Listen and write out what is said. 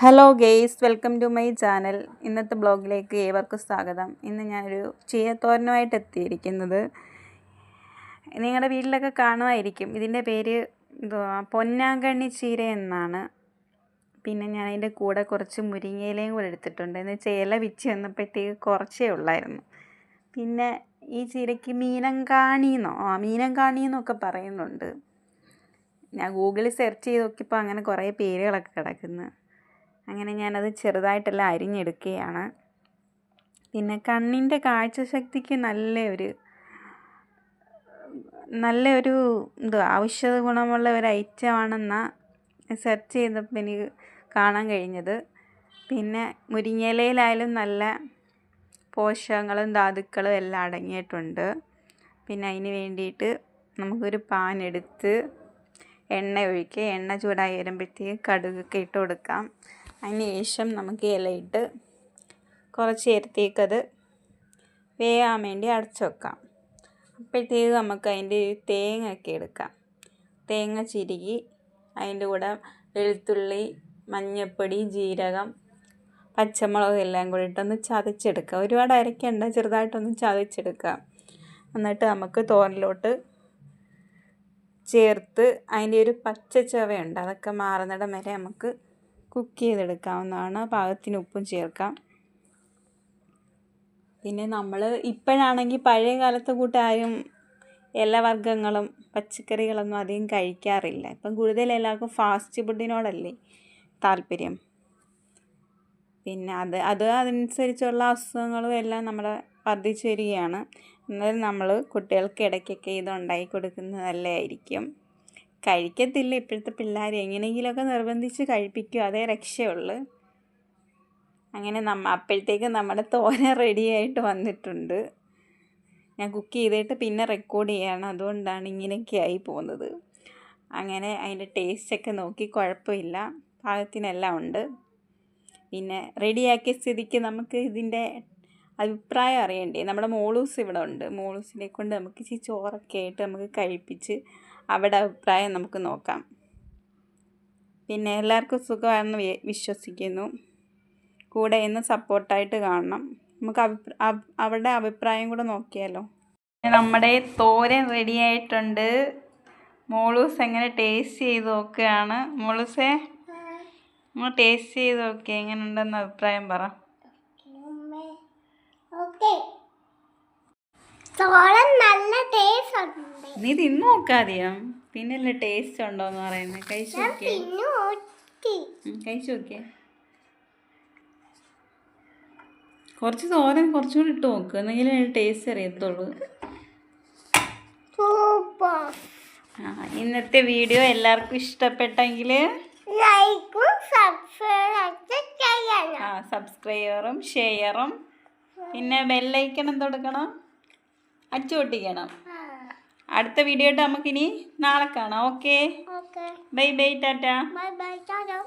Hello guys welcome to my channel ഇന്നത്തെ ബ്ലോഗിലേക്ക് ഏവർക്കും സ്വാഗതം. ഇന്ന് ഞാനൊരു ചീയത്തോരനുമായിട്ട് എത്തിയിരിക്കുന്നത്. നിങ്ങളുടെ വീട്ടിലൊക്കെ കാണുമായിരിക്കും. ഇതിന്റെ പേര് പൊന്നാങ്കണ്ണി ചീര എന്നാണ്. പിന്നെ ഞാൻ അതിന്റെ കൂടെ കുറച്ച് മുരിങ്ങയിലയും കൂടെ എടുത്തിട്ടുണ്ട്. എന്ന് ഇല വിച്ച് വന്നപ്പോഴത്തേക്ക് കുറച്ചേ ഉള്ളായിരുന്നു. പിന്നെ ഈ ചീരയ്ക്ക് മീനങ്കാണിന്നോ ആ മീനങ്കാണി എന്നൊക്കെ പറയുന്നുണ്ട്. ഞാൻ ഗൂഗിളിൽ സെർച്ച് ചെയ്ത് നോക്കിയപ്പോൾ അങ്ങനെ കുറേ പേരുകളൊക്കെ കിടക്കുന്നു. അങ്ങനെ ഞാനത് ചെറുതായിട്ടെല്ലാം അരിഞ്ഞെടുക്കുകയാണ്. പിന്നെ കണ്ണിന്റെ കാഴ്ചശക്തിക്ക് നല്ല ഒരു നല്ല ഒരു ഇത് ഔഷധ ഗുണമുള്ള ഒരു ഐറ്റമാണെന്നാണ് സെർച്ച് ചെയ്തപ്പോൾ എനിക്ക് കാണാൻ കഴിഞ്ഞത്. പിന്നെ മുരിങ്ങയിലയിലായാലും നല്ല പോഷകങ്ങളും ധാതുക്കളും എല്ലാം അടങ്ങിയിട്ടുണ്ട്. പിന്നെ അതിന് വേണ്ടിയിട്ട് നമുക്കൊരു പാൻ എടുത്ത് എണ്ണ ഒഴിക്കുക. എണ്ണ ചൂടായി വരുമ്പോഴത്തേക്ക് കടുകൊക്കെ ഇട്ട് കൊടുക്കാം. അതിന് ശേഷം നമുക്ക് ഇലയിട്ട് കുറച്ച് നേരത്തേക്കത് വേകാൻ വേണ്ടി അടച്ചു വെക്കാം. അപ്പോഴത്തേക്ക് നമുക്ക് അതിന്റെ തേങ്ങയൊക്കെ എടുക്കാം. തേങ്ങ ചിരുകി അതിന്റെ കൂടെ വെളുത്തുള്ളി മഞ്ഞൾപ്പൊടി ജീരകം പച്ചമുളക് എല്ലാം കൂടി ഇട്ടൊന്ന് ചതച്ചെടുക്കുക ഒരുപാട് അരയ്ക്കണ്ട ചെറുതായിട്ടൊന്ന് ചതച്ചെടുക്കുക എന്നിട്ട് നമുക്ക് തോരനിലോട്ട് ചേർത്ത് അതിന്റെ ഒരു പച്ച ചുവയുണ്ട് അതൊക്കെ മാറുന്നിടം വരെ നമുക്ക് കുക്ക് ചെയ്തെടുക്കാവുന്നതാണ്. പാകത്തിന് ഉപ്പും ചേർക്കാം. പിന്നെ നമ്മൾ ഇപ്പോഴാണെങ്കിൽ പഴയ കാലത്തെ കൂട്ടാരും ഇലവർഗങ്ങളും പച്ചക്കറികളൊന്നും അധികം കഴിക്കാറില്ല. ഇപ്പം കൂടുതൽ എല്ലാവർക്കും ഫാസ്റ്റ് ഫുഡിനോടല്ലേ താല്പര്യം. പിന്നെ അത് അത് അതനുസരിച്ചുള്ള അസുഖങ്ങളും എല്ലാം നമ്മുടെ വർദ്ധിച്ചു വരികയാണ്. എന്നാലും നമ്മൾ കുട്ടികൾക്ക് ഇടയ്ക്കൊക്കെ ഇത് ഉണ്ടാക്കി കൊടുക്കുന്നത് നല്ലതായിരിക്കും കഴിക്കത്തില്ല ഇപ്പോഴത്തെ പിള്ളേർ എങ്ങനെയെങ്കിലുമൊക്കെ നിർബന്ധിച്ച് കഴിപ്പിക്കും. അതേ രക്ഷയുള്ളൂ. അങ്ങനെ നമ്മ അപ്പോഴത്തേക്ക് നമ്മുടെ തോര റെഡി ആയിട്ട് വന്നിട്ടുണ്ട്. ഞാൻ കുക്ക് ചെയ്തിട്ട് പിന്നെ റെക്കോർഡ് ചെയ്യാണ്. അതുകൊണ്ടാണ് ഇങ്ങനെയൊക്കെ ആയി പോകുന്നത്. അങ്ങനെ അതിന്റെ ടേസ്റ്റൊക്കെ നോക്കി കുഴപ്പമില്ല. പാകത്തിനെല്ലാം ഉണ്ട്. പിന്നെ റെഡിയാക്കിയ സ്ഥിതിക്ക് നമുക്ക് ഇതിന്റെ അഭിപ്രായം അറിയണ്ടേ? നമ്മുടെ മോളൂസ് ഇവിടെ ഉണ്ട്. മോളൂസിനെ കൊണ്ട് നമുക്ക് ചോറൊക്കെ ആയിട്ട് നമുക്ക് കഴിപ്പിച്ച് അവിടെ അഭിപ്രായം നമുക്ക് നോക്കാം. പിന്നെ എല്ലാവർക്കും സുഖമാണെന്ന് വിശ്വസിക്കുന്നു. കൂടെ ഇന്ന് സപ്പോർട്ടായിട്ട് കാണണം. നമുക്ക് അഭിപ്രായ അവരുടെ അഭിപ്രായം കൂടെ നോക്കിയാലോ. നമ്മുടെ തോരൻ റെഡി ആയിട്ടുണ്ട്. മോളൂസ് എങ്ങനെ ടേസ്റ്റ് ചെയ്ത് നോക്കുകയാണ്. മോളൂസേ നമ്മൾ ടേസ്റ്റ് ചെയ്ത് നോക്കി എങ്ങനെ ഉണ്ടെന്ന് അഭിപ്രായം പറ. നല്ല ടേസ്റ്റ് ഉണ്ട്. നീ തിന്നു നോക്കാതെയോ പിന്നല്ലേ ടേസ്റ്റ് ഉണ്ടോന്ന് പറയുന്നത് കഴിച്ചു നോക്കിയേ. കഴിച്ചു നോക്കിയേ. കുറച്ച് തോരൻ കുറച്ചുകൂടി ഇട്ട് നോക്ക്. എന്നെങ്കിലും ടേസ്റ്റ് അറിയത്തുള്ളൂ. ആ ഇന്നത്തെ വീഡിയോ എല്ലാവർക്കും ഇഷ്ടപ്പെട്ടെങ്കിൽ ലൈക്കും സബ്സ്ക്രൈബ് ചെയ്യണം. ആ സബ്സ്ക്രൈബറും ഷെയറും. പിന്നെ ബെല്ലൈക്കൺ കൊടുക്കണം? അച്ചു പൊട്ടിക്കണം. അടുത്ത വീഡിയോ ആയിട്ട് നമുക്കിനി നാളെ കാണാം. Okay? Okay. Bye bye tata. Bye bye tata.